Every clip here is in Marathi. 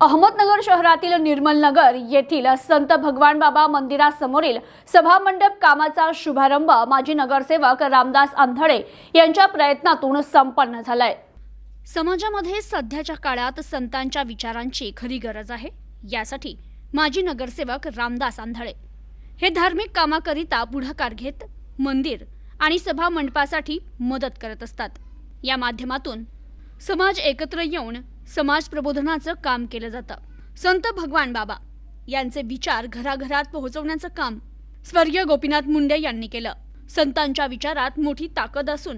अहमदनगर शहरातील निर्मल नगर येथील संत भगवान बाबा मंदिरासमोरील सभामंडप कामाचा शुभारंभ माजी नगरसेवक रामदास आंधळे यांच्या प्रयत्नातून संपन्न झालाय. समाजामध्ये सध्याच्या काळात संतांच्या विचारांची खरी गरज आहे यासाठी माजी नगरसेवक रामदास आंधळे हे धार्मिक कामाकरिता पुढाकार घेत मंदिर आणि सभा मंडपासाठी मदत करत असतात. या माध्यमातून समाज एकत्र येऊन समाज प्रबोधनाचं काम केलं जातं. संत भगवान बाबा यांचे विचार घराघरात पोहोचवण्याचं काम स्वर्गीय गोपीनाथ मुंडे यांनी केलं. संतांच्या विचारात मोठी ताकद असून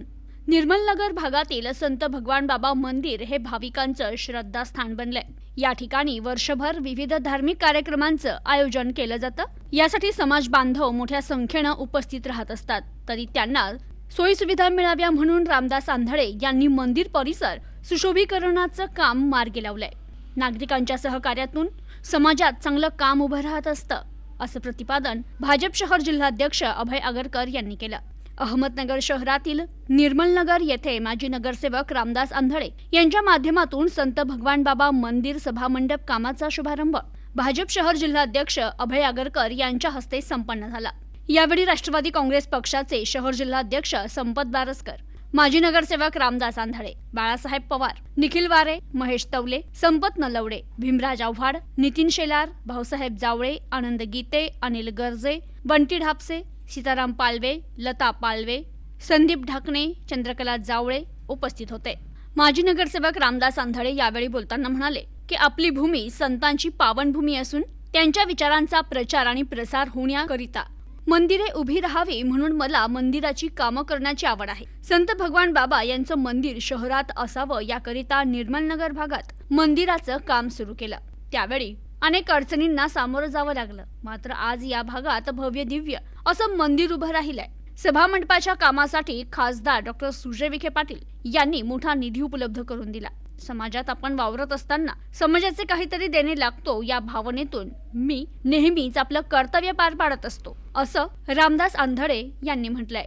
निर्मलनगर भागातील संत भगवान बाबा मंदिर हे भाविकांचं श्रद्धास्थान बनलंय. या ठिकाणी वर्षभर विविध धार्मिक कार्यक्रमांचं आयोजन केलं जातं. यासाठी समाज बांधव मोठ्या संख्येनं उपस्थित राहत असतात. तरी त्यांना सोयीसुविधा मिळाव्या म्हणून रामदास आंधळे यांनी मंदिर परिसर सुशोभीकरणाचं काम मार्गी लावलंय. नागरिकांच्या सहकार्यातून समाजात चांगलं काम उभं राहत असतं असं प्रतिपादन भाजप शहर जिल्हाध्यक्ष अभय आगरकर यांनी केलं. अहमदनगर शहरातील निर्मलनगर येथे माजी नगरसेवक रामदास आंधळे यांच्या माध्यमातून संत भगवान बाबा मंदिर सभामंडप कामाचा शुभारंभ भाजप शहर जिल्हाध्यक्ष अभय आगरकर यांच्या हस्ते संपन्न झाला. यावेळी राष्ट्रवादी काँग्रेस पक्षाचे शहर जिल्हाध्यक्ष संपत बारसकर माजी नगरसेवक रामदास आंधळे बाळासाहेब पवार निखिल वारे महेश तवले संपत नलवडे भीमराज आव्हाड नितीन शेलार भाऊसाहेब जावळे आनंद गीते अनिल गर्जे बंटी ढापसे सीताराम पालवे लता पालवे संदीप ढाकणे चंद्रकला जावळे उपस्थित होते. माजी नगरसेवक रामदास आंधळे यावेळी बोलताना म्हणाले की आपली भूमी संतांची पावनभूमी असून त्यांच्या विचारांचा प्रचार आणि प्रसार होण्याकरिता मंदिरे उभी राहावी म्हणून मला मंदिराची कामं करण्याची आवड आहे. संत भगवान बाबा यांचं मंदिर शहरात असावं याकरिता निर्मलनगर भागात मंदिराचं काम सुरू केलं. त्यावेळी अनेक अडचणींना सामोरं जावं लागलं. मात्र आज या भागात भव्य दिव्य असं मंदिर उभं राहिलंय. सभा मंडपाच्या कामासाठी खासदार डॉक्टर सुजय विखे पाटील यांनी मोठा निधी उपलब्ध करून दिला. समाजात आपण वावरत असताना समाजाचे काहीतरी देणे लागतो या भावनेतून मी नेहमीच आपलं कर्तव्य पार पाडत असतो असं रामदास आंधळे यांनी म्हटलंय.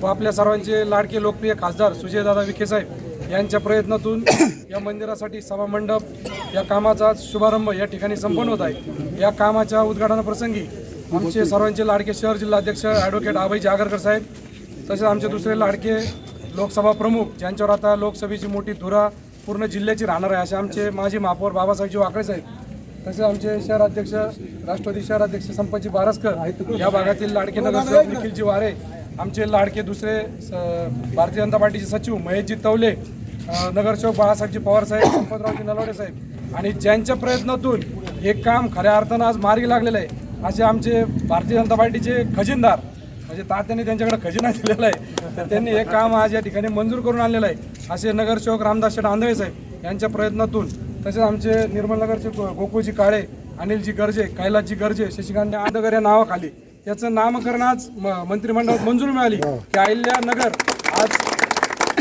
व आपल्या सर्वांचे लाडके लोकप्रिय खासदार सुजयदादा विखे साहेब यांच्या प्रयत्नातून या मंदिरासाठी सभामंडप या कामाचा शुभारंभ या ठिकाणी संपन्न होत आहे. या कामाच्या उद्घाटनाप्रसंगी आमचे सर्वांचे लाडके शहर जिल्हाध्यक्ष ॲडव्होकेट आबाई जागरकर साहेब तसेच आमचे दुसरे लाडके लोकसभा प्रमुख ज्यांच्यावर आता लोकसभेची मोठी धुरा पूर्ण जिल्ह्याची राहणार आहे असे आमचे माजी महापौर बाबासाहेबजी वाकळे साहेब तसेच आमचे शहराध्यक्ष राष्ट्रवादी शहराध्यक्ष संपतजी बारसकर या भागातील लाडके नगरसेवक निखिलजी वारे आमचे लाडके दुसरे स- भारतीय जनता पार्टीचे सचिव महेशजी तवले नगरसेवक बाळासाहेबजी पवार साहेब संपतरावजी नलवडे साहेब आणि ज्यांच्या प्रयत्नातून हे काम खऱ्या अर्थानं आज मार्गी लागलेलं आहे असे आमचे भारतीय जनता पार्टीचे खजिनदार म्हणजे तात्याने त्यांच्याकडे खजिना दिलेला आहे. तर त्यांनी हे काम आज या ठिकाणी मंजूर करून आणलेलं आहे. असे नगरसेवक रामदास शेठ आंधळे साहेब यांच्या प्रयत्नातून तसेच आमचे निर्मलनगरचे गोकुळजी काळे अनिलजी गर्जे कैलासजी गर्जे शशिकांत आंधगर या नावाखाली याचं नामकरण आज मंत्रिमंडळात मंजुरी मिळाली की अहिल्यानगर आज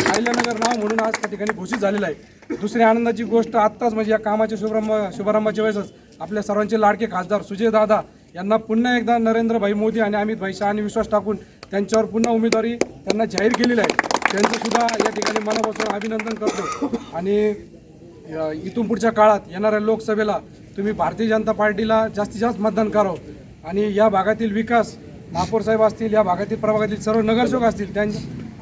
अहिल्यानगर नाव म्हणून आज त्या ठिकाणी घोषित झालेलं आहे. दुसरी आनंदाची गोष्ट आत्ताच म्हणजे या कामाच्या शुभारंभ शुभारंभाच्या वेळेसच आपल्या सर्वांचे लाडके खासदार सुजय दादा यांना पुन्हा एकदा नरेंद्रभाई मोदी आणि अमित भाई शहानी विश्वास टाकून त्यांच्यावर पुन्हा उमेदवारी त्यांना जाहीर केलेली आहे. त्यांचंसुद्धा या ठिकाणी मनापासून अभिनंदन करतो. आणि इथून पुढच्या काळात येणाऱ्या लोकसभेला तुम्ही भारतीय जनता पार्टीला जास्तीत जास्त मतदान करावं. आणि या भागातील विकास महापौर साहेब असतील या भागातील प्रभागातील सर्व नगरसेवक असतील त्यां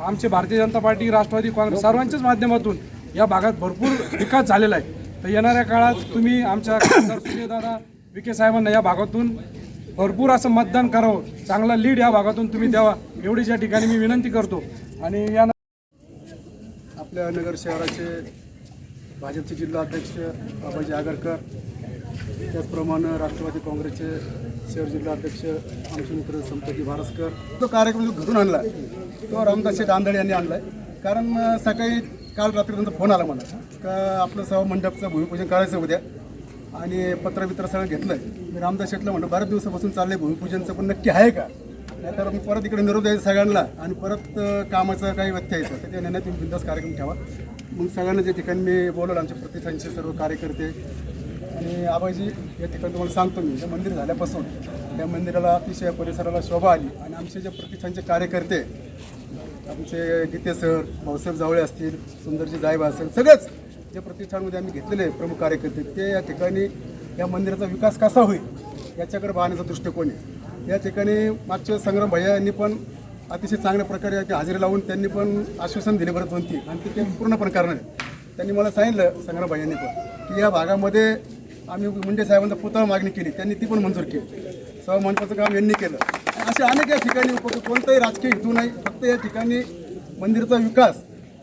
आमचे भारतीय जनता पार्टी राष्ट्रवादी काँग्रेस सर्वांच्याच माध्यमातून या भागात भरपूर विकास झालेला आहे. तर येणाऱ्या काळात तुम्ही आमच्या दादा विखे साहेबांना या भागातून भरपूर असं मतदान करावं. चांगला लीड या भागातून तुम्ही द्यावा. एवढीच या ठिकाणी मी विनंती करतो. आणि या आपल्या नगर शहराचे भाजपचे जिल्हा अध्यक्ष बाबाजी आगरकर त्याचप्रमाणे राष्ट्रवादी काँग्रेसचे शहर जिल्हाध्यक्ष आमचे मित्र संपती भारसकर. तो कार्यक्रम जो घडून आणला तो रामदास दांदळे यांनी आणला आहे कारण सकाळी काल रात्री त्यांचा फोन आला मला. का आपलं सहा मंडपचं भूमिपूजन करायचं उद्या. आणि पत्रवित्र सगळं घेतलं आहे मी रामदास शेठला म्हणलं बऱ्याच दिवसापासून चाललं आहे भूमिपूजनचं पण नक्की आहे का? नाहीतर मी परत इकडे निरोप द्यायचं सगळ्यांना आणि परत कामाचं काही व्यत्यय यायचं त्या तुम्ही बिंदास कार्यक्रम ठेवा. मग सगळ्यांना जे ठिकाणी मी बोलवलं आमच्या प्रतिष्ठानचे सर्व कार्यकर्ते आणि आबाजी या ठिकाणी तुम्हाला सांगतो मी हे मंदिर झाल्यापासून त्या मंदिराला अतिशय परिसराला शोभा आली आणि आमचे जे प्रतिष्ठानचे कार्यकर्ते आमचे गीते सर भाऊसाहेब जावळे असतील सुंदरजी जायबा असेल सगळेच जे प्रतिष्ठानमध्ये आम्ही घेतलेले प्रमुख कार्यकर्ते ते या ठिकाणी या मंदिराचा विकास कसा होईल याच्याकडे पाहण्याचा दृष्टिकोन आहे. या ठिकाणी मागच्या संग्राम भैया यांनी पण अतिशय चांगल्या प्रकारे याची हजेरी लावून त्यांनी पण आश्वासन दिले बरंच म्हणते आणि ते ते पूर्णपणे करणार आहे त्यांनी मला सांगितलं संग्राम भैयांनी पण की या भागामध्ये आम्ही मुंडे साहेबांचा पुतळा मागणी केली. त्यांनी ती पण मंजूर केली. सभा मंडपाचं काम यांनी केलं. असे अनेक या ठिकाणी उप- कोणताही राजकीय हेतू नाही. फक्त या ठिकाणी मंदिराचा विकास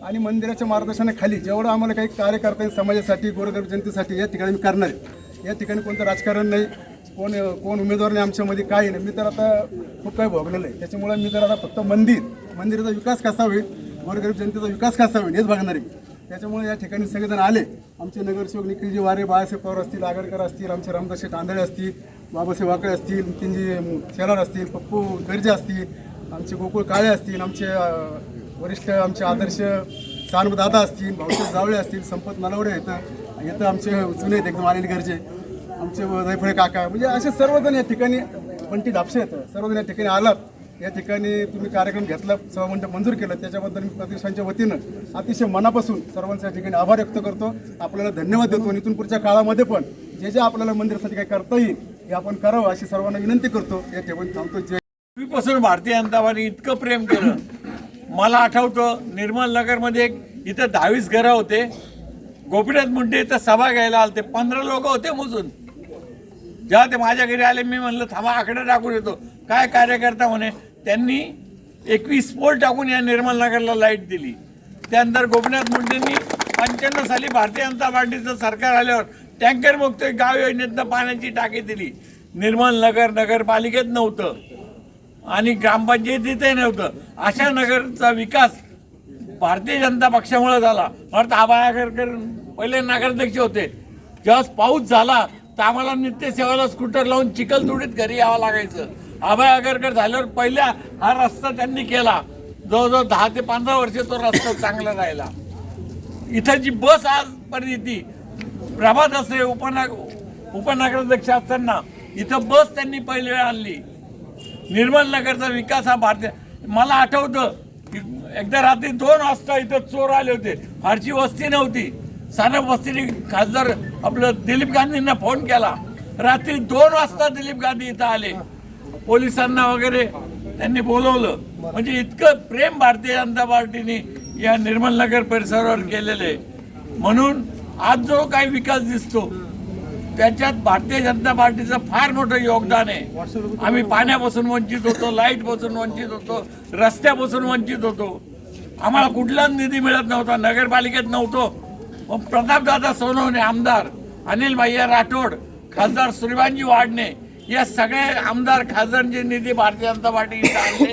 आणि मंदिराच्या मार्गदर्शनाखाली जेवढं आम्हाला काही कार्य करता येईल समाजासाठी गोरगरीब जनतेसाठी या ठिकाणी मी करणार आहे. या ठिकाणी कोणतं राजकारण नाही कोण कोण उमेदवार नाही आमच्यामध्ये काही नाही. मी तर आता खूप काही भोगलेलं आहे. त्याच्यामुळे मी तर आता फक्त मंदिर मंदिराचा विकास कसा होईल गोरगरीब जनतेचा विकास कसा होईल हेच बघणार आहे. त्याच्यामुळे या ठिकाणी सगळेजण आले. आमचे नगरसेवक निखिलजी वारे बाळासाहेब पवार असतील आगरकर असतील आमचे रामदास तांदळे असतील बाबासाहेब वाकळे असतील नितीनजी शेलार असतील पप्पू गर्जे असतील आमचे गोकुळ काळे असतील आमचे वरिष्ठ आमचे आदर्श सानप दादा असतील भाऊसाहेब जावळे असतील संपत नलवडे येतं येतं आमचे जुने आहेत एकदम आलेले गरजे आमचे दैफळे काका म्हणजे असे सर्वजण या ठिकाणी पंटी दापशे येतं सर्वजण या ठिकाणी आलात या ठिकाणी तुम्ही कार्यक्रम घेतला सभामंडळ मंजूर केलं त्याच्याबद्दल मी प्रतिष्ठांच्या वतीनं अतिशय मनापासून सर्वांचा या ठिकाणी आभार व्यक्त करतो. आपल्याला धन्यवाद देतो आणि इथून पुढच्या काळामध्ये पण जे जे आपल्याला मंदिरासाठी काय करता येईल हे आपण करावं अशी सर्वांना विनंती करतो. या ठिकाणी थांबतो. जे पूर्वीपासून भारतीय जनता पार्टी इतकं प्रेम केलं. मला आठवतं निर्मल नगरमध्ये एक इथं दहावीस घरं होते. गोपीनाथ मुंडे इथं सभा घ्यायला आलते. पंधरा लोक होते मोजून. जेव्हा ते माझ्या घरी आले मी म्हणलं थांबा आकडे टाकून येतो. काय कार्यकर्ता म्हणे? त्यांनी एकवीस पोल टाकून या निर्मल नगरला लाइट दिली. त्यानंतर गोपीनाथ मुंडेंनी पंच्याण्णव साली भारतीय जनता पार्टीचं सरकार आल्यावर टँकर मुक्त गाव योजनेतनं पाण्याची टाकी दिली. निर्मल नगर नगरपालिकेत नव्हतं. आणि ग्रामपंचायतीतही नव्हतं. अशा नगरचा विकास भारतीय जनता पक्षामुळे झाला. म्हणत आबा आगरकर पहिले नगराध्यक्ष होते. जेव्हा पाऊस झाला तर आम्हाला नित्यसेवाला स्कूटर लावून चिखलतुडीत घरी यावं लागायचं. आबा आगरकर झाल्यावर पहिल्या हा रस्ता त्यांनी केला. जवळजवळ दहा ते पंधरा वर्ष तो रस्ता चांगला राहिला. इथं जी बस आज येते प्रभात असे उपनग उपनगराध्यक्ष असताना इथं बस त्यांनी पहिले वेळा आणली. निर्मल नगरचा विकास हा भारतीय मला आठवतं की एकदा रात्री दोन वाजता इथं चोर आले होते. फारशी वस्ती नव्हती. सानप वस्तीने खासदार आपलं दिलीप गांधींना फोन केला. रात्री दोन वाजता दिलीप गांधी इथं आले. पोलिसांना वगैरे त्यांनी बोलवलं. म्हणजे इतकं प्रेम भारतीय जनता पार्टीने या निर्मल नगर परिसरावर केलेलं आहे. म्हणून आज जो काही विकास दिसतो त्याच्यात भारतीय जनता पार्टीचं फार मोठं योगदान आहे. आम्ही पाण्यापासून वंचित होतो लाईटपासून वंचित होतो रस्त्यापासून वंचित होतो. आम्हाला कुठलाच निधी मिळत नव्हता नगरपालिकेत नव्हतो. मग प्रतापदादा सोनवणे आमदार अनिल भैया राठोड खासदार श्रीवांजी वाडणे या सगळे आमदार खासदारांचे निधी भारतीय जनता पार्टी आणले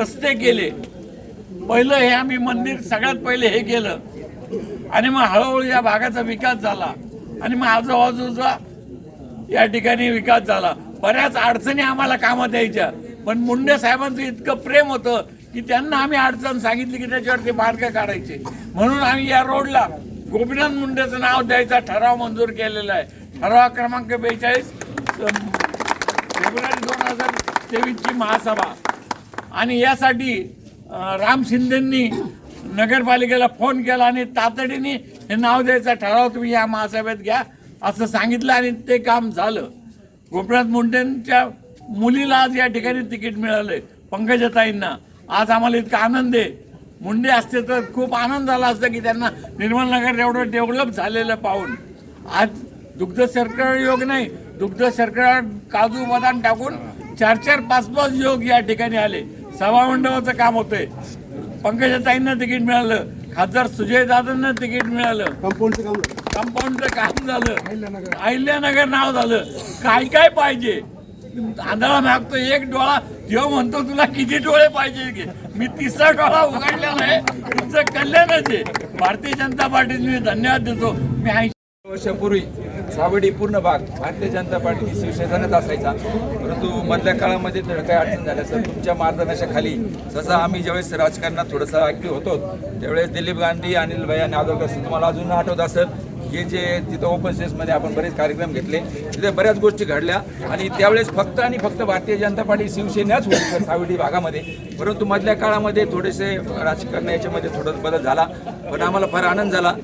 रस्ते केले. पहिलं हे आम्ही मंदिर सगळ्यात पहिले हे केलं. आणि मग हळूहळू या भागाचा विकास झाला. आणि मग आजूबाजूचा या ठिकाणी विकास झाला. बऱ्याच अडचणी आम्हाला कामात यायच्या. पण मुंडे साहेबांचं इतकं प्रेम होतं की त्यांना आम्ही अडचण सांगितली की त्याच्यावरती मार्ग काढायचे. म्हणून आम्ही या रोडला गोपीनाथ मुंडेचं नाव द्यायचा ठराव मंजूर केलेला आहे. ठराव क्रमांक बेचाळीस फेब्रुवारी दोन हजार तेवीसची महासभा. आणि यासाठी राम शिंदेंनी नगरपालिकेला फोन केला आणि तातडीने हे नाव द्यायचा ठराव तुम्ही या महासभेत घ्या. असं सांगितलं आणि ते काम झालं. गोपीनाथ मुंडेंच्या मुलीला आज या ठिकाणी तिकीट मिळालंय पंकजताईंना. आज आम्हाला इतका आनंद आहे. मुंडे असते तर खूप आनंद झाला असता की त्यांना निर्मल नगर एवढं डेव्हलप झालेलं पाहून. आज दुग्ध शर्करा योग नाही दुग्ध सरकार काजू बदाम टाकून चार चार पाच पाच योग या ठिकाणी आले. सभामंडपाचं काम होतंय. पंकजताईंना तिकीट मिळालं. खासदार सुजय दादांना तिकीट मिळालं. कंपाऊंडचं काम झालं. कंपाऊंडचं काम झालं. अहिल्यानगर. नाव झालं. काय काय पाहिजे? आंधळा मागतो एक डोळा. जेव्हा म्हणतो तुला किती डोळे पाहिजे? की मी तिसरा डोळा उघडलेला आहे तुमचं कल्याणच आहे. भारतीय जनता पार्टीने मी धन्यवाद देतो. मी वर्षापूर्वी सावडी पूर्ण भाग भारतीय जनता पार्टी शिवसेनेचाच असायचा. परंतु मधल्या काळामध्ये काही अडचण झाल्या सर तुमच्या मार्गदर्शनाखाली जसं आम्ही ज्यावेळेस राजकारणात थोडंसं ॲक्टिव्ह होतो त्यावेळेस दिलीप गांधी अनिल भैया असं तुम्हाला अजून आठवत असेल हे जे तिथं ओपन स्पेसमध्ये आपण बरेच कार्यक्रम घेतले तिथे बऱ्याच गोष्टी घडल्या आणि त्यावेळेस फक्त आणि फक्त भारतीय जनता पार्टी शिवसेनाच होती सर सावडी भागामध्ये. परंतु मधल्या काळामध्ये थोडेसे राजकारण याच्यामध्ये थोडं बदल झाला पण आम्हाला फार आनंद झाला.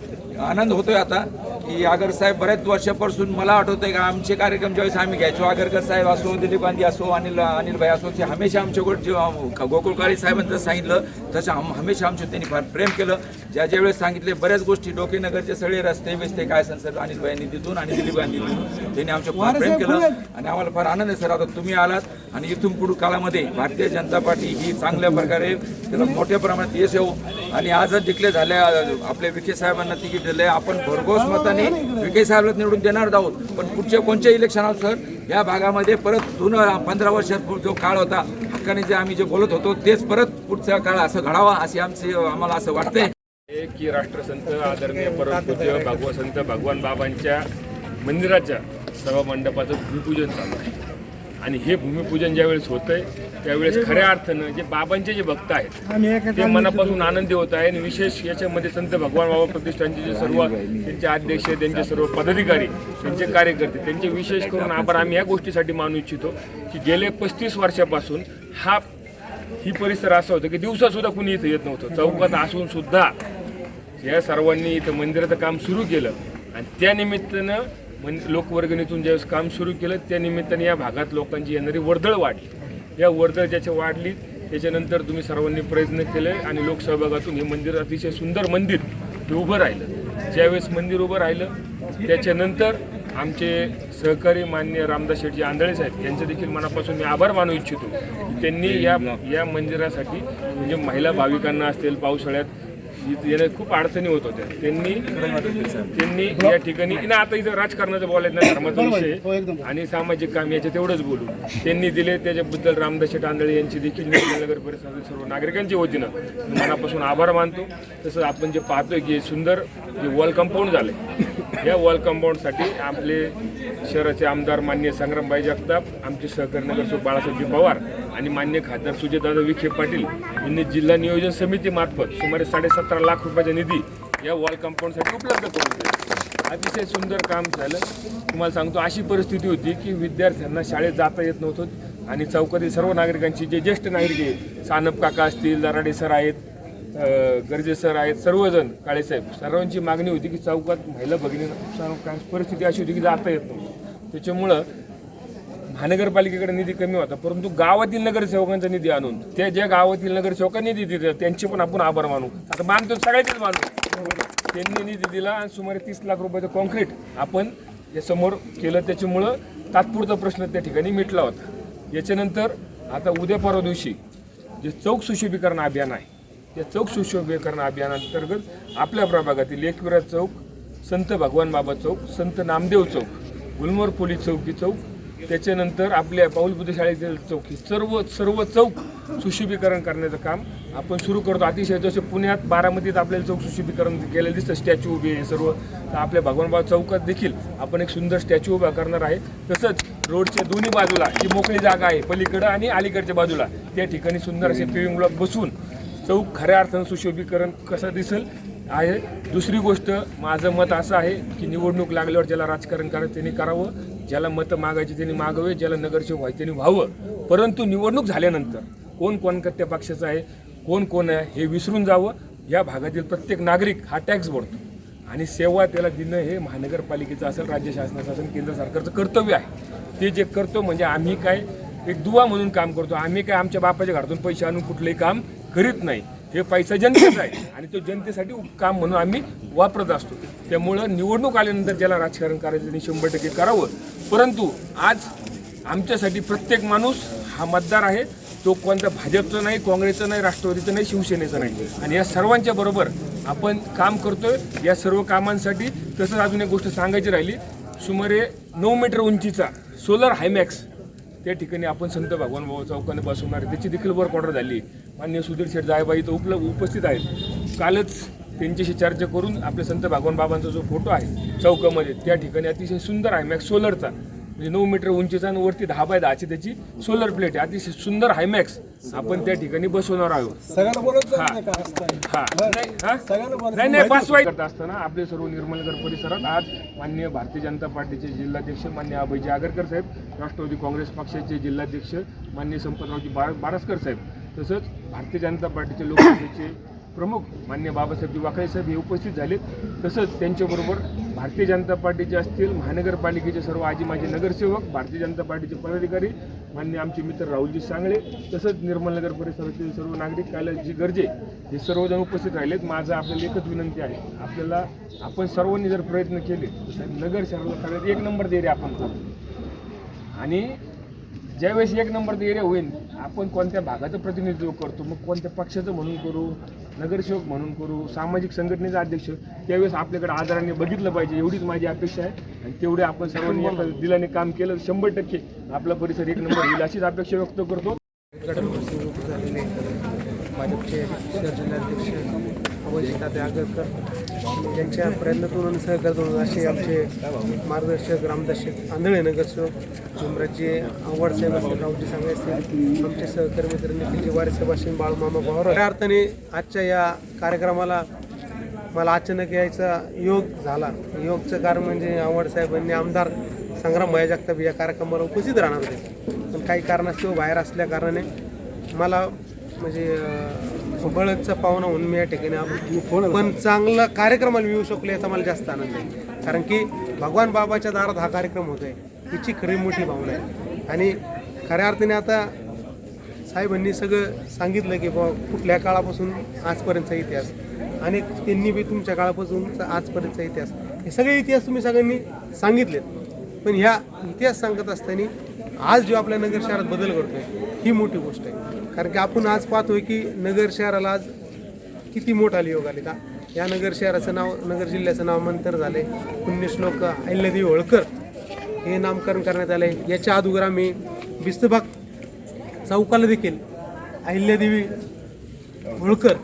आनंद होतोय आता. की आगर साहेब बऱ्याच वर्षापासून मला आठवतंय का आमचे कार्यक्रम ज्यावेळेस आम्ही घ्यायचो आगरकर साहेब असो दिलीप गांधी असो अनिल अनिलभाई असो ते हमेशा आमच्याकडे जे गोकुळकाळी साहेबांनी जसं सांगितलं तसं हम हमेशा आमच्या त्यांनी फार प्रेम केलं. ज्या ज्या वेळेस सांगितले बऱ्याच गोष्टी डोकेनगरचे सगळे रस्ते बिस्ते काय असेल सर अनिलभाई निधीतून आणि दिलीप गांधी त्यांनी आमच्या फार प्रेम केलं. आणि आम्हाला फार आनंद आहे सर. आता तुम्ही आलात आणि इथून पुढे काळामध्ये भारतीय जनता पार्टी ही चांगल्या प्रकारे त्याला मोठ्या प्रमाणात यश येऊ आणि आजच डिक्लेअर झाल्या आपल्या विखे साहेबांना तिकीट दिलंय. आपण भरघोस मताने विखे साहेबला निवडून देणार आहोत. पण पुढच्या कोणत्या इलेक्शनात सर या भागामध्ये परत जुनं पंधरा वर्षात जो काळ होता हक्काने जे आम्ही जे बोलत होतो तेच परत पुढचा काळ असं घडावा असे आमचे आम्हाला असं वाटतंय. आहे की राष्ट्रसंत आदरणीय परमपूज्य भगवसंत भगवान बाबांच्या मंदिराच्या सभा मंडपाचं भूमिपूजन चालू आहे. आणि हे भूमिपूजन ज्यावेळेस होतंय त्यावेळेस खऱ्या अर्थानं जे बाबांचे जे भक्त आहेत ते मनापासून आनंदी होत आहे आणि विशेष याच्यामध्ये संत भगवान बाबा प्रतिष्ठानचे जे सर्व त्यांचे अध्यक्ष त्यांचे सर्व पदाधिकारी त्यांचे कार्यकर्ते त्यांचे विशेष करून आभार आम्ही या गोष्टीसाठी मानू इच्छितो की गेले पस्तीस वर्षापासून हा ही परिसर असा होता की दिवसा सुद्धा कुणी इथं येत नव्हतं. चौकात असून सुद्धा या सर्वांनी इथं मंदिराचं काम सुरू केलं. आणि त्या निमित्तानं मन लोकवर्गणीतून ज्यावेळेस काम सुरू केलं त्या निमित्ताने या भागात लोकांची येणारी वर्दळ वाढली. या वर्दळ ज्याच्या वाढली त्याच्यानंतर तुम्ही सर्वांनी प्रयत्न केले आणि लोकसहभागातून हे मंदिर अतिशय सुंदर मंदिर हे उभं राहिलं. ज्यावेळेस मंदिर उभं राहिलं त्याच्यानंतर आमचे सहकारी मान्य रामदास शेठजी आंधळे साहेब यांचे देखील मनापासून मी आभार मानू इच्छितो. त्यांनी या या मंदिरासाठी म्हणजे महिला भाविकांना असतील पावसाळ्यात येण्यात खूप अडचणी होत होत्या. त्यांनी त्यांनी या ठिकाणी ना आता इथं राजकारणाचं बोलायचं नाही धर्माचा विषय आणि सामाजिक काम याचे तेवढंच बोलू. त्यांनी दिले त्याच्याबद्दल रामदास आंधळे यांची देखील नगर परिसरातील सर्व नागरिकांच्या वतीनं मनापासून आभार मानतो. तसंच आपण जे पाहतोय की सुंदर जे वॉल कंपाऊंड झाले या वॉल कंपाऊंडसाठी आपले शहराचे आमदार मान्य संग्रामबाई जगताप आमचे सहकारी नगरसेवक बाळासाहेबजी पवार आणि मान्य खासदार सुजयदादा विखे पाटील यांनी जिल्हा नियोजन समितीमार्फत सुमारे साडेसतरा लाख रुपयाचा निधी या वॉल कंपाऊंडसाठी उपलब्ध करून दिला. अतिशय सुंदर काम झालं. तुम्हाला सांगतो अशी परिस्थिती होती की विद्यार्थ्यांना शाळेत जाता येत नव्हतं आणि चौकातील सर्व नागरिकांची जे ज्येष्ठ नागरिक आहेत सानप काका असतील दराडे सर आहेत गरजेसर सर आहेत सर्वजण काळेसाहेब सर्वांची मागणी होती की चौकात महिला भगिनी परिस्थिती अशी होती की जाता येत नव्हती. त्याच्यामुळं महानगरपालिकेकडे निधी कमी होता परंतु गावातील नगरसेवकांचा निधी आणून त्या ज्या गावातील नगरसेवकांनी निधी दिला त्यांचे पण आपण आभार मानू. आता मानतो सगळ्यांचेच मानू. त्यांनी निधी दिला आणि सुमारे तीस लाख रुपयाचं कॉन्क्रीट आपण या समोर केलं. त्याच्यामुळं तात्पुरता प्रश्न त्या ठिकाणी मिटला होता. याच्यानंतर आता उद्या परवा दिवशी जे चौक सुशोभीकरण अभियान आहे या चौक सुशोभीकरण अभियानांतर्गत आपल्या प्रभागातील एकविरा चौक संत भगवान बाबा चौक संत नामदेव चौक गुलमोर पोलीस चौकी चौक त्याच्यानंतर आपल्या पाऊल बुद्धशाळेतील चौक ही सर्व सर्व चौक सुशोभीकरण करण्याचं काम आपण सुरू करतो. अतिशय जसे पुण्यात बारामतीत आपल्याला चौक सुशोभीकरण केलेलं दिसतं स्टॅच्यू उभे आहे सर्व. तर आपल्या भगवानबाबा चौकात देखील आपण एक सुंदर स्टॅच्यू उभा करणार आहे. तसंच रोडच्या दोन्ही बाजूला जी मोकळी जागा आहे पलीकडं आणि अलीकडच्या बाजूला त्या ठिकाणी सुंदर असे पिविंग ब्लॉक बसून चौक खऱ्या अर्थानं सुशोभीकरण कसं दिसेल आहे. दुसरी गोष्ट माझं मत असं आहे की निवडणूक लागल्यावर ज्याला राजकारण करायचं त्यांनी करावं ज्याला मतं मागायची त्यांनी मागावे ज्याला नगरसेवक व्हायचे त्यांनी व्हावं. परंतु निवडणूक झाल्यानंतर कोण कोणत्या पक्षाचं आहे कोण कोण आहे हे विसरून जावं. या भागातील प्रत्येक नागरिक हा टॅक्स भरतो. आणि सेवा त्याला देणं हे महानगरपालिकेचं असेल राज्य शासनाचं असेल केंद्र सरकारचं कर्तव्य आहे. ते जे करतो म्हणजे आम्ही काय एक दुवा म्हणून काम करतो. आम्ही काय आमच्या बापाच्या घरातून पैसे आणून कुठलंही काम करीत नाही. हे पैसा जनतेचा आहे. आणि तो जनतेसाठी काम म्हणून आम्ही वापरत असतो. त्यामुळं निवडणूक आल्यानंतर ज्याला राजकारण करायचं त्यांनी शंभर टक्के करावं. परंतु आज आमच्यासाठी प्रत्येक माणूस हा मतदार आहे. तो कोणत्या भाजपचं नाही काँग्रेसचं नाही राष्ट्रवादीचं नाही शिवसेनेचं नाही. आणि या सर्वांच्या बरोबर आपण काम करतोय. या सर्व कामांसाठी तसंच अजून एक गोष्ट सांगायची राहिली. सुमारे नऊ मीटर उंचीचा सोलर हायमॅक्स त्या ठिकाणी आपण संत भगवान बाबा चौकाने बसवणार त्याची देखील वर्क ऑर्डर झाली. मान्य सुधीर शेठ जायबाई इथं उपलब्ध उपस्थित आहेत. कालच त्यांच्याशी चर्चा करून आपले संत भगवान बाबांचा जो फोटो आहे चौकामध्ये त्या ठिकाणी अतिशय सुंदर हायमॅक्स सोलरचा म्हणजे नऊ मीटर उंचीचा आणि वरती दहा बाय दहाची त्याची सोलर प्लेट आहे. अतिशय सुंदर हायमॅक्स आपण त्या ठिकाणी बसवणार आहोत. नाही? नाही करत असताना आपले सर्व निर्मलनगर परिसरात आज माननीय भारतीय जनता पार्टीचे जिल्हाध्यक्ष मान्य अभयजी आगरकर साहेब राष्ट्रवादी काँग्रेस पक्षाचे जिल्हाध्यक्ष मान्य संपतरावजी बार बारसकर साहेब. तसंच भारतीय जनता पार्टीचे लोकसभेचे प्रमुख मान्य बाबासाहेब वाकळे साहेब हे उपस्थित झालेत. तसंच त्यांच्याबरोबर भारतीय जनता पार्टीचे असतील महानगरपालिकेचे सर्व आजी माजी नगरसेवक भारतीय जनता पार्टीचे पदाधिकारी मान्य आमचे मित्र राहुलजी सांगळे तसंच निर्मलनगर परिसरातील सर्व नागरिक काय जी गरजे हे सर्वजण उपस्थित राहिलेत. माझं आपल्याला एकच विनंती आहे. आपल्याला आपण सर्वांनी जर प्रयत्न केले तर नगर शहराला सगळ्यात एक नंबर एरिया आपण. करू आणि ज्यावेळेस एक नंबर एरिया होईल आपण कोणत्या भागाचं प्रतिनिधित्व करतो मग कोणत्या पक्षाचं म्हणून करू नगरसेवक म्हणून करू सामाजिक संघटनेचा अध्यक्ष त्यावेळेस आपल्याकडे आदराने बघितलं पाहिजे एवढीच माझी अपेक्षा आहे. आणि तेवढे आपण सर्वांनी दिलाने काम केलं शंभर टक्के आपला परिसर एक नंबर होईल अशीच अपेक्षा व्यक्त करतो. भाजपचे जिल्हाध्यक्ष वंचित आगरकर यांच्या प्रयत्नातून आणि सहकार्यातून असे आमचे मार्गदर्शक रामदास आंधळे नगरसेवक झुमराजी आव्हाड साहेब असतील रावजी सांगळे असतील आमचे सहकर्मी मित्र निखिलजी वारे साहेब असतील बाळूमामा या अर्थाने आजच्या या कार्यक्रमाला मला अचानक यायचा योग झाला. योगचं कारण म्हणजे आव्हाड साहेबांनी आमदार संग्राम भाई जगताप या कार्यक्रमाला उपस्थित राहणार होते. पण काही कारणास्तव बाहेर असल्या कारणाने मला म्हणजे बळदचा पाहुणा म्हणून मी या ठिकाणी आलो. पण चांगला कार्यक्रमाला मी येऊ शकलो याचा मला जास्त आनंद आहे. कारण की भगवान बाबाच्या दारात हा कार्यक्रम होतोय. हिची खरी मोठी भावना आहे. आणि खऱ्या अर्थाने आता साहेबांनी सगळं सांगितलं की बाबा कुठल्या काळापासून आजपर्यंतचा इतिहास? आणि त्यांनी बी तुमच्या काळापासून आजपर्यंतचा इतिहास. हे सगळे इतिहास तुम्ही सगळ्यांनी सांगितलेत. पण ह्या इतिहास सांगत असताना आज जो आपल्या नगर शहरात बदल करतोय ही मोठी गोष्ट आहे. कारण की आपण आज पाहतोय की नगर शहराला आज किती मोठा योग आले का या नगर शहराचं नाव नगर जिल्ह्याचं नाव मंतर झाले पुण्यश्लोक अहिल्यादेवी होळकर हे नामकरण करण्यात आले याच्या अगोदर आम्ही बिस्तबाग चौकाला देखील अहिल्यादेवी होळकर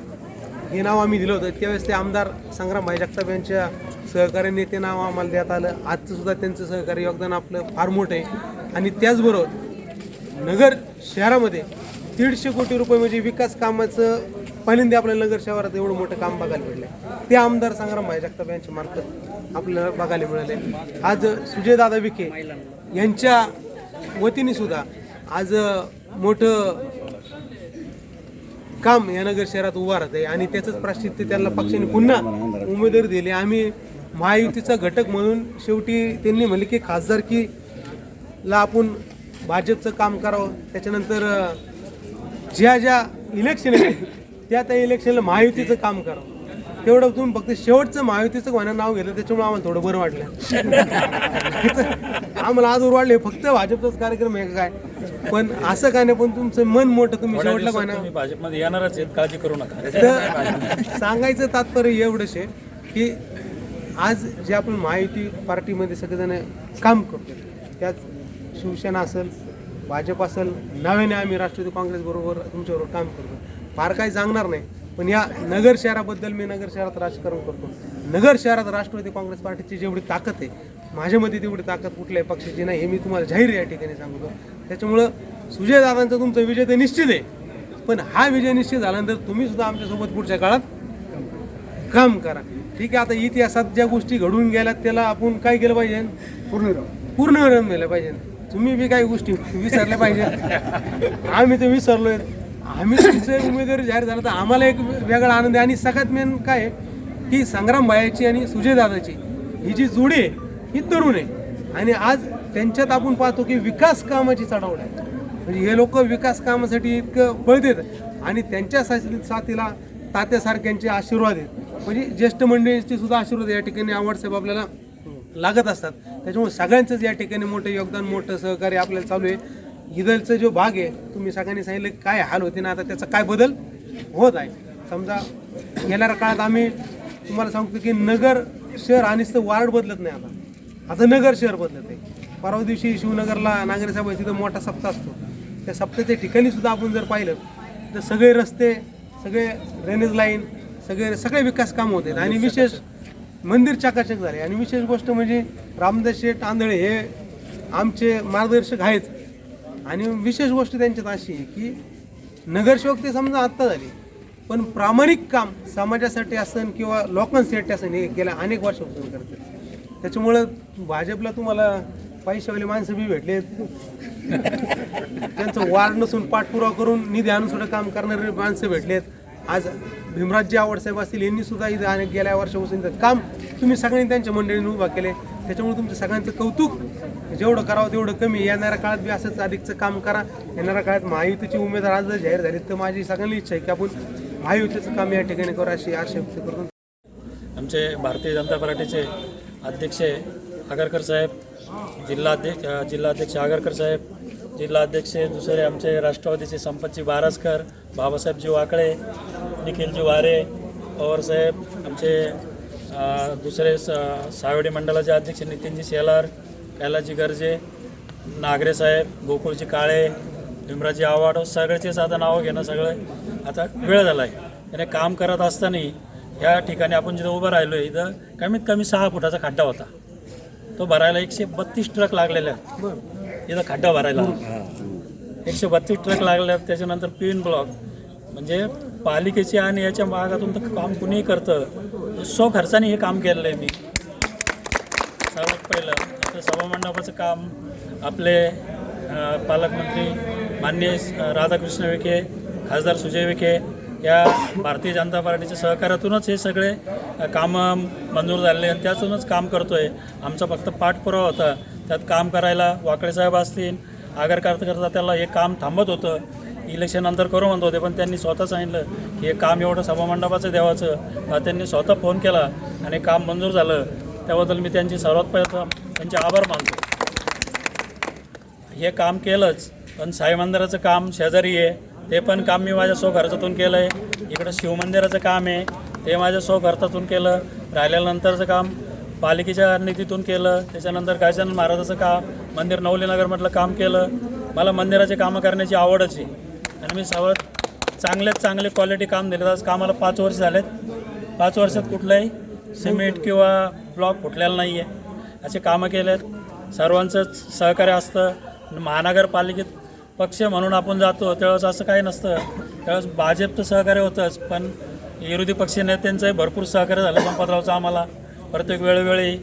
हे नाव आम्ही दिलं होतं. त्यावेळेस ते आमदार संग्राम भाई जगताप यांच्या सहकार्याने ते नाव आम्हाला देण्यात आलं. आजचं सुद्धा त्यांचं सहकार्य योगदान आपलं फार मोठं आहे. आणि त्याचबरोबर नगर शहरामध्ये दीडशे कोटी रुपये म्हणजे विकास कामाचं पहिल्यांदा आपल्या नगर शहरात एवढं मोठं काम बघायला मिळलं ते आमदार संग्राम भाई जगताप यांच्या मार्फत आपल्याला बघायला मिळाले आज सुजयदादा विखे यांच्या वतीने सुद्धा आज मोठं काम या नगर शहरात उभा राहत आहे आणि त्याचंच प्राश्चित्य त्यांना पक्षाने पुन्हा उमेदवारी दिली. आम्ही महायुतीचा घटक म्हणून शेवटी त्यांनी म्हणले की खासदारकीला आपण भाजपचं काम करावं. त्याच्यानंतर ज्या ज्या इलेक्शन आहेत त्या त्या इलेक्शनला महायुतीचं काम करावं तेवढं तुम्ही फक्त शेवटचं महायुतीचं म्हणा नाव घेतलं त्याच्यामुळे आम्हाला थोडं बरं वाटलं. आम्हाला आजवर वाढले फक्त भाजपचाच कार्यक्रम आहे काय? पण असं काय नाही पण तुमचं मन मोठं तुम्ही शेवटला म्हणा भाजपमध्ये येणारच आहेत काळजी करू नका. तर सांगायचं तात्पर्य एवढंच आहे की आज जे आपण महायुती पार्टीमध्ये सगळेजण काम करतो त्यात शिवसेना असेल भाजप असेल नव्याने आम्ही राष्ट्रवादी काँग्रेस बरोबर तुमच्याबरोबर काम करतो. फार काही सांगणार नाही पण या नगर शहराबद्दल मी नगर शहरात राजकारण करतो. नगर शहरात राष्ट्रवादी काँग्रेस पार्टीची जेवढी ताकद आहे माझ्यामध्ये तेवढी ताकद कुठल्याही पक्षाची नाही हे मी तुम्हाला जाहीर या ठिकाणी सांगतो. त्याच्यामुळं सुजयदादांचा तुमचा विजय तर निश्चित आहे पण हा विजय निश्चित झाल्यानंतर तुम्ही सुद्धा आमच्यासोबत पुढच्या काळात काम करा. ठीक आहे आता इतिहासात ज्या गोष्टी घडून गेल्यात त्याला आपण काय केलं पाहिजे? पूर्ण पूर्ण विराम दिलं पाहिजे. तुम्ही बी काही गोष्टी विसरल्या पाहिजे. आम्ही तर विसरलोय. आम्ही तुमचे उमेदवारी जाहीर झाला तर आम्हाला एक वेगळा आनंद आहे. आणि सगळ्यात मेन काय की संग्राम भायाची आणि सुजयदादाची ही जी जोडी आहे ही तरुण आहे. आणि आज त्यांच्यात आपण पाहतो की विकास कामाची चढावड आहे. म्हणजे हे लोक विकास कामासाठी इतकं पळतात आणि त्यांच्या साथीला तात्यासारख्यांचे आशीर्वाद आहेत. म्हणजे ज्येष्ठ मंडळींचे सुद्धा आशीर्वाद या ठिकाणी आवडसाहेब आपल्याला लागत असतात. त्याच्यामुळे सगळ्यांचंच या ठिकाणी मोठं योगदान मोठं सहकार्य आपल्याला चालू आहे. इदलचा जो भाग आहे तुम्ही सगळ्यांनी सांगितलं काय हाल होते ना आता त्याचा काय बदल होत आहे. समजा येणाऱ्या काळात आम्ही तुम्हाला सांगतो की नगर शहर आणि वार्ड बदलत नाही आता. आता नगर शहर बदलत आहे. परवा दिवशी शिवनगरला नागरी सभा तिथं मोठा सप्ताह असतो. त्या सप्ताहाच्या ठिकाणी सुद्धा आपण जर पाहिलं तर सगळे रस्ते सगळे ड्रेनेज लाईन सगळे सगळे विकास कामं होते आणि विशेष मंदिर चकाचक झाले. आणि विशेष गोष्ट म्हणजे रामदास शेठ आंधळे हे आमचे मार्गदर्शक आहेत. आणि विशेष गोष्ट त्यांच्यात अशी आहे की नगरसेवक ते समजा आत्ता झाली पण प्रामाणिक काम समाजासाठी असन किंवा लोकांसाठी असन हे गेल्या अनेक वर्षापासून करतात. त्याच्यामुळं भाजपला तुम्हाला पैशावाले माणसं बी भेटले त्यांचं वार नसून पाठपुरावा करून निधी आणून सुद्धा काम करणारे माणसं भेटलेत. आज भीमराजजी आवडसाहेब असतील यांनी सुद्धा इथं अनेक गेल्या वर्षापासून इथं काम तुम्ही सगळ्यांनी त्यांच्या मंडळीने उभा केले. त्याच्यामुळे तुमचं सगळ्यांचं कौतुक जेवढं करावं तेवढं कमी. येणाऱ्या काळात बी असंच अधिकचं काम करा. येणाऱ्या काळात महायुतीचे उमेदवार आज जर जाहीर झाले तर माझी सगळ्यांनी इच्छा आहे की आपण महायुतीचं काम या ठिकाणी करू अशी आशा व्यक्त करतो. आमचे भारतीय जनता पार्टीचे अध्यक्ष आगरकर साहेब जिल्हाध्यक्ष जिल्हाध्यक्ष आगरकर साहेब जिल्हाध्यक्ष दुसरे आमचे राष्ट्रवादीचे संपतजी बारसकर बाबासाहेबजी वाकळे निखिलजी वारे पवारसाहेब आमचे दुसरे स सावडी मंडळाचे अध्यक्ष नितीनजी शेलार कैलाजी गर्जे नागरे साहेब गोकुळजी काळे भीमराजी आव्हाड सगळ्याचेच आता नावं घेणं सगळं आता वेळ झाला आहे त्याने काम करत असताना या ठिकाणी आपण जिथं उभं राहिलो आहे इथं कमीत कमी सहा फुटाचा खड्डा होता. तो भरायला एकशे बत्तीस ट्रक लागलेले आहेत. इथं खड्डा भरायला. एकशे बत्तीस ट्रक लागले त्याच्यानंतर पिन ब्लॉक. म्हणजे पालिकेची आणि याच्या मागातून तर काम कुणीही करतं. सो खर्चाने हे काम केलेलं आहे मी. सर्वात पहिलं आता सभामंडपाचं काम आपले पालकमंत्री माननीय राधाकृष्ण विखे खासदार सुजय विखे या भारतीय जनता पार्टीच्या सहकार्यातूनच हे सगळे कामं मंजूर झाले आणि त्यातूनच काम करतो आहे आमचा फक्त पाठपुरावा होता. त्यात काम करायला वाकळे साहेब असतील आगार करता त्याला हे काम थांबत होतं. इलेक्शन नंतर करू म्हणत होते पण त्यांनी स्वतः सांगितलं की हे काम एवढं सभामंडपाचं देवाचं. त्यांनी स्वतः फोन केला आणि काम मंजूर झालं. त्याबद्दल मी त्यांची सर्वात पहिलं त्यांचे आभार मानतो. हे काम केलंच पण साई मंदिराचं काम शेजारी आहे. ते पण काम मी माझ्या स्वखर्चातून केलं आहे इकडं शिवमंदिराचं काम आहे. ते माझ्या स्वखर्चातून केलं. राहिल्यानंतरचं काम पालिकेच्या निधीतून केलं त्याच्यानंतर गजानन महाराजाचं काम मंदिर नवलीनगरमधलं काम केलं. मला मंदिराचे कामं करण्याची आवडच आहे आणि मी सर्वात चांगल्यात चांगले क्वालिटी काम दिले आज कामाला पाच वर्ष झालेत. पाच वर्षात कुठलंही सिमेंट किंवा ब्लॉक फुटलेला नाही आहे असे कामं केले आहेत सर्वांचंच सहकार्य असतं. महानगरपालिकेत पक्ष म्हणून आपण जातो त्यावेळेस असं काही नसतं. त्यावेळेस भाजपचं सहकार्य होतंच पण विरोधी पक्ष नेत्यांचंही भरपूर सहकार्य झालं. संपतरावचं आम्हाला. प्रत्येक वेळोवेळी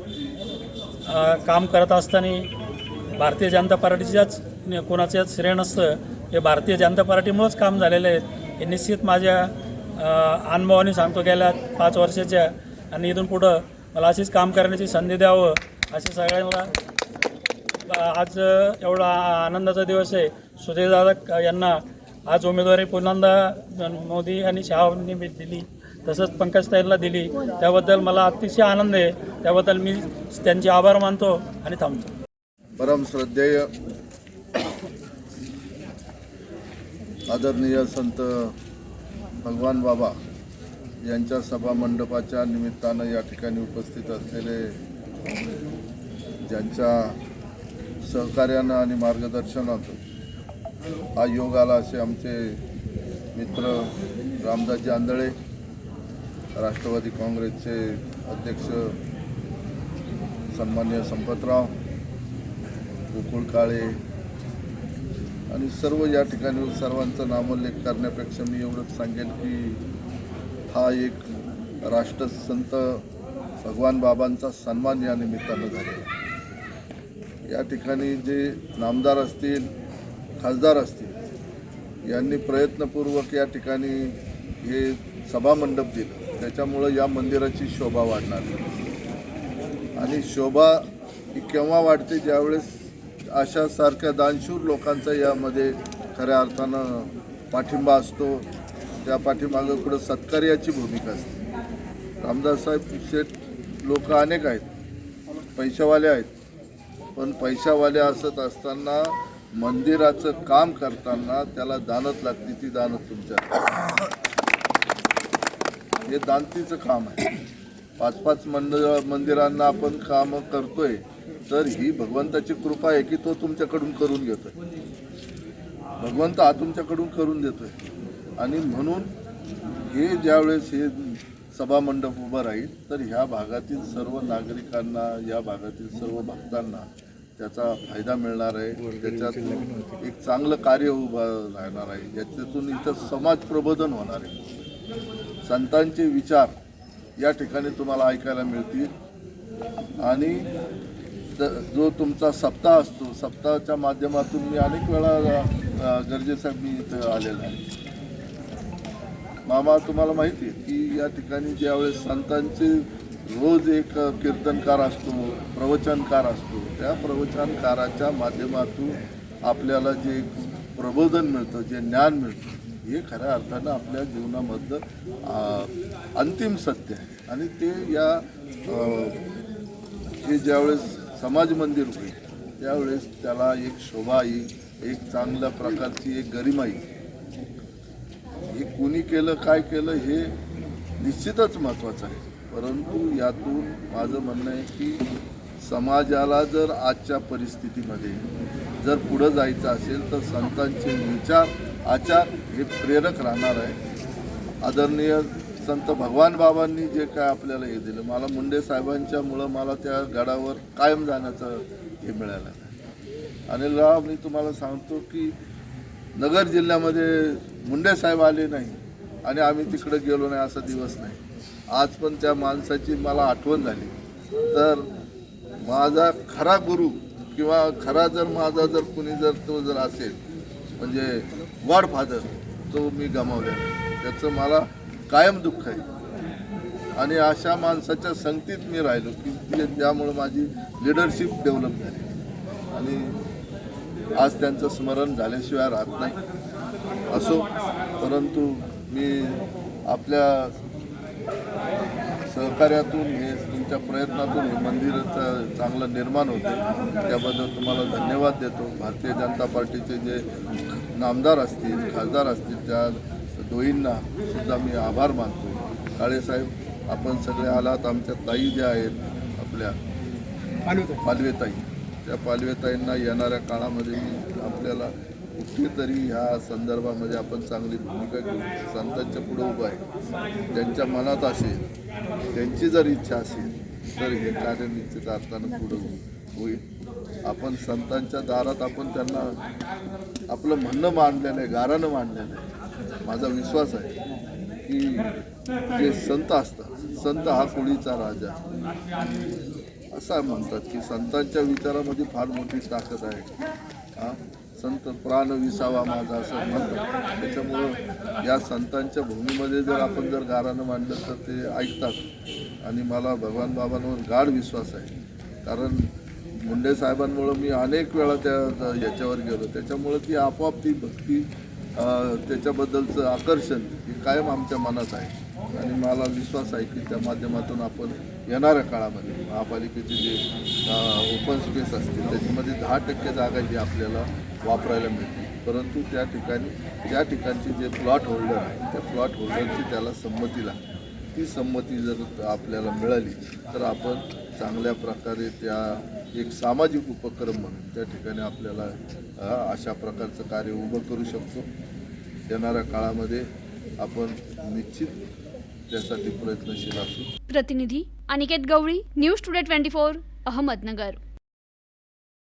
काम करत असताना भारतीय जनता पार्टीच्याच नि- कोणाच्याच श्रेय नसतं. हे भारतीय जनता पार्टीमुळंच काम झालेले आहेत हे निश्चित माझ्या अनुभवाने सांगतो गेल्या पाच वर्षाच्या. आणि इथून पुढं मला अशीच काम करण्याची संधी द्यावं असे सगळ्यांना आज एवढा आनंदाचा दिवस आहे. सुजयदादा यांना आज उमेदवारी पुन्हा मोदी आणि शहानी दिली. तसंच पंकजताईंना दिली. त्याबद्दल मला अतिशय आनंद आहे. त्याबद्दल मी त्यांचे आभार मानतो आणि थांबतो. परम श्रद्धेय आदरणीय संत भगवान बाबा यांच्या सभा मंडपाच्या निमित्तानं या ठिकाणी उपस्थित असलेले ज्यांच्या सहकार्यानं आणि मार्गदर्शनातून हा योग आला असे आमचे मित्र रामदासजी आंधळे राष्ट्रवादी काँग्रेसचे अध्यक्ष सन्मान्य संपतराव गोकुळ काळे आणि सर्व या ठिकाणी सर्वांचा नामोल्लेख करण्यापेक्षा मी एवढंच सांगेन की हा एक राष्ट्रसंत भगवान बाबांचा सन्मान या निमित्तानं झाला या ठिकाणी जे नामदार असतील खासदार असतील यांनी प्रयत्नपूर्वक या ठिकाणी हे सभामंडप दिलं. त्याच्यामुळं या मंदिराची शोभा वाढणार. आणि शोभा ही केव्हा वाढते ज्यावेळेस अशा सारख्या दानशूर लोकांचा यामध्ये खऱ्या अर्थानं पाठिंबा असतो. त्या पाठीमागं पुढं सत्कार्याची भूमिका असते. रामदास साहेब शेठ लोक अनेक आहेत. पैशावाले आहेत. पण पैशावाले असत असताना मंदिराचं काम करताना त्याला दानत लागते ती दानत तुमच्या हे दानतीचं काम आहे. पाच पाच मंदिर मंदिरांना आपण काम करतोय तर ही भगवंताची कृपा आहे की तो तुमच्याकडून करून घेतोय. भगवंत हा तुमच्याकडून करून देतोय. आणि म्हणून हे ज्यावेळेस हे सभा मंडप उभं राहील तर ह्या भागातील सर्व नागरिकांना या भागातील सर्व भक्तांना त्याचा फायदा मिळणार आहे. त्याच्यात एक चांगलं कार्य उभं राहणार आहे. याच्यातून इथं समाज प्रबोधन होणार आहे. संतांचे विचार या ठिकाणी तुम्हाला ऐकायला मिळतील. आणि जो तुमचा सप्ताह असतो सप्ताहाच्या माध्यमातून मी अनेक वेळा गरजेसाठी मी इथं आलेलो आहे. मामा तुम्हाला माहिती आहे की या ठिकाणी ज्यावेळेस संतांचे रोज एक कीर्तनकार असतो प्रवचनकार असतो त्या प्रवचनकाराच्या माध्यमातून आपल्याला जे प्रबोधन मिळतं जे ज्ञान मिळतं हे खऱ्या अर्थानं आपल्या जीवनामधलं अंतिम सत्य आहे. आणि ते या हे ज्यावेळेस समाज मंदिर होईल त्यावेळेस त्याला एक शोभा येईल एक चांगल्या प्रकारची एक गरिमा येईल. हे कुणी केलं काय केलं हे निश्चितच महत्त्वाचं आहे. परंतु यातून माझं म्हणणं आहे की समाजाला जर आजच्या परिस्थितीमध्ये जर पुढं जायचं असेल तर संतांचे विचार आचार हे प्रेरक राहणार आहे. आदरणीय संत भगवान बाबांनी जे काय आपल्याला हे दिलं मला मुंडे साहेबांच्यामुळं मला त्या गडावर कायम जाण्याचं हे मिळालं. अनिल राव मी तुम्हाला सांगतो की नगर जिल्ह्यामध्ये मुंडे साहेब आले नाही आणि आम्ही तिकडे गेलो नाही असा दिवस नाही. आज पण त्या माणसाची मला आठवण झाली. तर माझा खरा गुरु किंवा खरा जर माझा जर कुणी जर तो जर असेल म्हणजे गॉड फादर तो मी गमावला त्याचं मला कायम दुःख आहे. आणि अशा माणसाच्या संगतीत मी राहिलो की त्यामुळं ज्यामुळं माझी लिडरशिप डेव्हलप झाली. आणि आज त्यांचं स्मरण झाल्याशिवाय राहत नाही. असो परंतु मी आपल्या सहकार्यातून हे तुमच्या प्रयत्नातून हे मंदिराचं चांगलं निर्माण होते. त्याबद्दल तुम्हाला धन्यवाद देतो. भारतीय जनता पार्टीचे जे नामदार असतील खासदार असतील त्या दोईंना सुद्धा मी आभार मानतो. काळेसाहेब आपण सगळे आलात. आमच्या ताई ज्या आहेत आपल्या पालवेताई त्या पालवेताईंना येणाऱ्या काळामध्ये मी आपल्याला कुठेतरी ह्या संदर्भामध्ये आपण चांगली भूमिका घेऊ. संतांच्या पुढे उभं आहे. त्यांच्या मनात असेल त्यांची जर इच्छा असेल तर हे कार्य निश्चित अर्थानं पुढं होईल. आपण संतांच्या दारात आपण त्यांना आपलं म्हणणं मांडलेलं आहे गारानं मांडलेलं आहे. माझा विश्वास आहे की जे संत असतात संत हा कोळीचा राजा. असं म्हणतात की संतांच्या विचारामध्ये फार मोठी ताकद आहे. हां? संत प्राण विसावा माझा असं म्हणतात. त्याच्यामुळं या संतांच्या भूमीमध्ये जर आपण जर गारानं मांडलं तर ते ऐकतात. आणि मला भगवान बाबांवर गाढ विश्वास आहे. कारण मुंडे साहेबांमुळं मी अनेक वेळा त्या याच्यावर गेलो. त्याच्यामुळं ती आपोआप ती भक्ती त्याच्याबद्दलचं आकर्षण हे कायम आमच्या मनात आहे. आणि मला विश्वास आहे की त्या माध्यमातून आपण येणाऱ्या काळामध्ये महापालिकेचे जे ओपन स्पेस असतील त्याच्यामध्ये दहा टक्के जागा जी आपल्याला वापरायला मिळते परंतु त्या ठिकाणी त्या ठिकाणचे जे प्लॉट होल्डर आहे त्या प्लॉट होल्डरची त्याला संमती लागते. ती संमती जर आपल्याला मिळाली तर आपण चांगल्या प्रकारे त्या एक सामाजिक उपक्रम म्हणून त्या ठिकाणी आपल्याला अशा प्रकारचं कार्य उभं करू शकतो. येणाऱ्या काळामध्ये आपण निश्चित त्यासाठी प्रयत्नशील असू. प्रतिनिधी Aniket Gawali news today twenty four Ahmednagar.